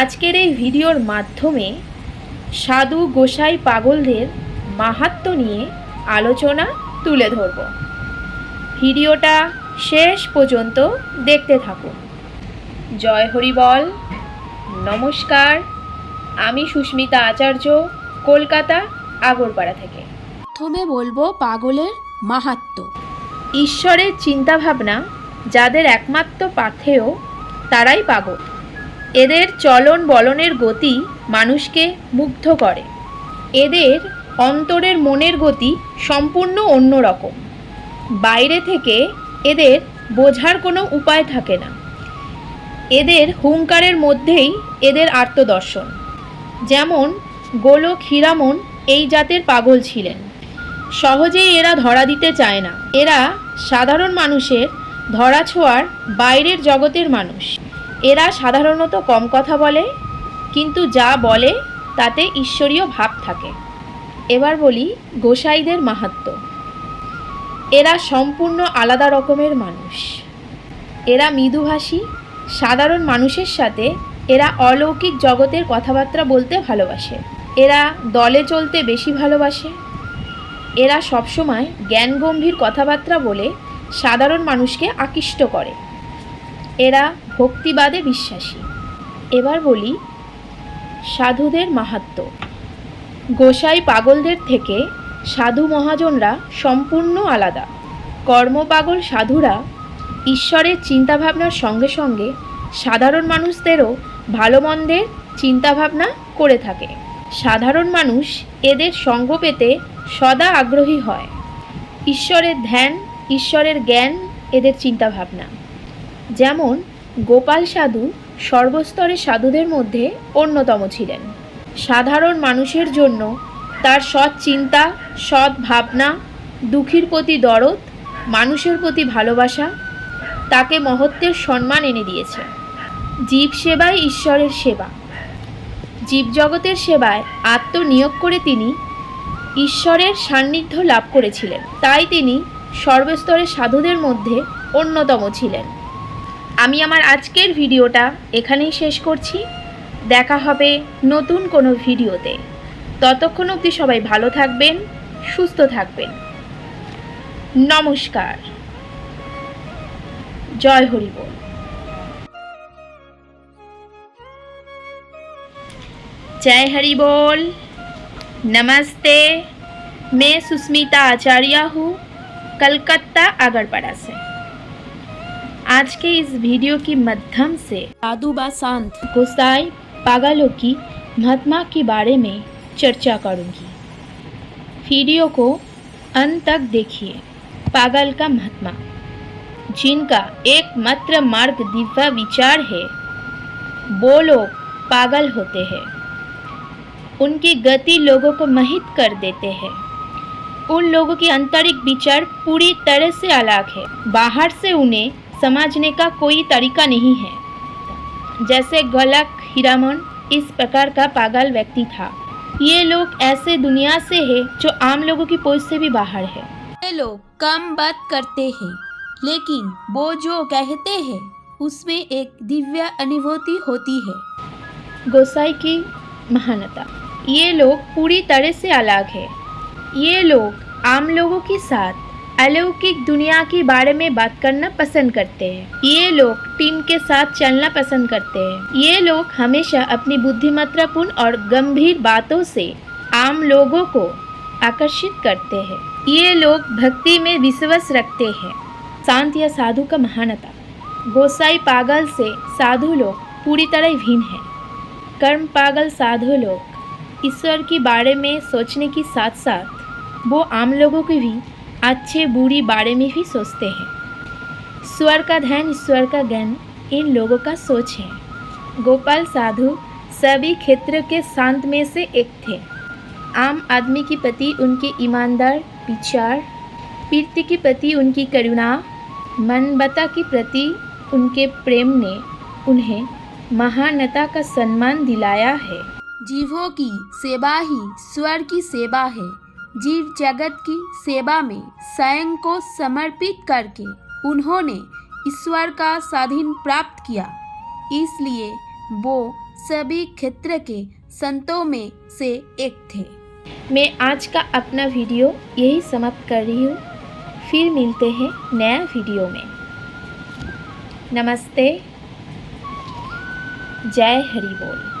আজকের এই ভিডিওর মাধ্যমে সাধু গোসাই পাগলদের মাহাত্ম নিয়ে আলোচনা তুলে ধরব। ভিডিওটা শেষ পর্যন্ত দেখতে থাকুন। জয় হরি বল। নমস্কার। আমি সুস্মিতা আচার্য কলকাতা আগরপাড়া থেকে। প্রথমে বলব পাগলের মাহাত্ম্য ঈশ্বরের চিন্তাভাবনা যাদের একমাত্র পাথেয় তারাই পাগল। এদের চলন বলনের গতি মানুষকে মুগ্ধ করে। এদের অন্তরের মনের গতি সম্পূর্ণ অন্যরকম। বাইরে থেকে এদের বোঝার কোনো উপায় থাকে না। এদের হুঙ্কারের মধ্যেই এদের আত্মদর্শন। যেমন গোলক হীরামন এই জাতের পাগল ছিলেন। সহজেই এরা ধরা দিতে চায় না। এরা সাধারণ মানুষের ধরা ছোঁয়ার বাইরের জগতের মানুষ। এরা সাধারণত কম কথা বলে, কিন্তু যা বলে তাতে ঈশ্বরীয় ভাব থাকে। এবার বলি গোসাইদের মাহাত্ম্য। এরা সম্পূর্ণ আলাদা রকমের মানুষ। এরা মৃদুভাষী, সাধারণ মানুষের সাথে এরা অলৌকিক জগতের কথাবার্তা বলতে ভালোবাসে। এরা দলে চলতে বেশি ভালোবাসে। এরা সবসময় জ্ঞানগম্ভীর কথাবার্তা বলে সাধারণ মানুষকে আকৃষ্ট করে। এরা ভক্তিবাদে বিশ্বাসী। এবার বলি, সাধুদের মাহাত্ম্য গোসাই পাগলদের থেকে সাধু মহাজনরা সম্পূর্ণ আলাদা। কর্মপাগল সাধুরা ঈশ্বরের চিন্তাভাবনার সঙ্গে সঙ্গে সাধারণ মানুষদেরও ভালো মন্দের চিন্তাভাবনা করে থাকে। সাধারণ মানুষ এদের সঙ্গ পেতে সদা আগ্রহী হয়। ঈশ্বরের ধ্যান, ঈশ্বরের জ্ঞান, এদের চিন্তাভাবনা। যেমন গোপাল সাধু সর্বস্তরের সাধুদের মধ্যে অন্যতম ছিলেন। সাধারণ মানুষের জন্য তার সৎ চিন্তা, সৎ ভাবনা, দুঃখীর প্রতি দরদ, মানুষের প্রতি ভালোবাসা, তাকে মহত্বের সম্মান এনে দিয়েছে। জীব সেবাই ঈশ্বরের সেবা। জীবজগতের সেবায় আত্মনিয়োগ করে তিনি ঈশ্বরের সান্নিধ্য লাভ করেছিলেন। তাই তিনি সর্বস্তরের সাধুদের মধ্যে অন্যতম ছিলেন। আমি আমার আজকের ভিডিওটা এখানেই শেষ করছি দেখা হবে নতুন কোনো ভিডিওতে ততক্ষণ অবধি সবাই ভালো থাকবেন সুস্থ থাকবেন নমস্কার জয় হরি বল जय हरि बोल नमस्ते मैं सुस्मिता आचार्य हूँ कलकत्ता अगरपड़ा से आज के इस वीडियो के माध्यम से साधु बा गोसाई पागलों की महात्मा के बारे में चर्चा करूँगी। वीडियो को अंत तक देखिए। पागल का महात्मा जिनका एकमात्र मार्ग दिव्य विचार है वो लोग पागल होते हैं। उनकी गति लोगों को महित कर देते हैं। उन लोगों की आंतरिक विचार पूरी तरह से अलग है। बाहर से उन्हें समझने का कोई तरीका नहीं है। जैसे गलक हीरामन इस प्रकार का पागल व्यक्ति था। ये लोग ऐसे दुनिया से है जो आम लोगों की पहुँच से भी बाहर है। ये लोग कम बात करते हैं लेकिन वो जो कहते हैं उसमें एक दिव्य अनुभूति होती है। गोसाई की महानता। ये लोग पूरी तरह से अलग है। ये लोग आम लोगों के साथ अलौकिक दुनिया के बारे में बात करना पसंद करते हैं। ये लोग टीम के साथ चलना पसंद करते हैं। ये लोग हमेशा अपनी बुद्धिमत्तापूर्ण और गंभीर बातों से आम लोगों को आकर्षित करते हैं। ये लोग भक्ति में विश्वास रखते हैं। शांत या साधु का महानता। गोसाई पागल से साधु लोग पूरी तरह भिन्न हैं। कर्म पागल साधु लोग ईश्वर के बारे में सोचने के साथ साथ वो आम लोगों के भी अच्छे बुरी बारे में भी सोचते हैं। स्वर का ध्यान ईश्वर का ज्ञान, इन लोगों का सोच है। गोपाल साधु सभी क्षेत्र के शांत में से एक थे। आम आदमी के प्रति उनके ईमानदार, विचार पीड़ित के प्रति उनकी करुणा, मानवता के प्रति उनके प्रेम ने उन्हें महानता का सम्मान दिलाया है। जीवों की सेवा ही स्वर की सेवा है। जीव जगत की सेवा में स्वयं को समर्पित करके उन्होंने ईश्वर का स्वाधीन प्राप्त किया। इसलिए वो सभी क्षेत्र के संतों में से एक थे। मैं आज का अपना वीडियो यही समाप्त कर रही हूँ। फिर मिलते हैं नया वीडियो में। नमस्ते। जय हरि बोल।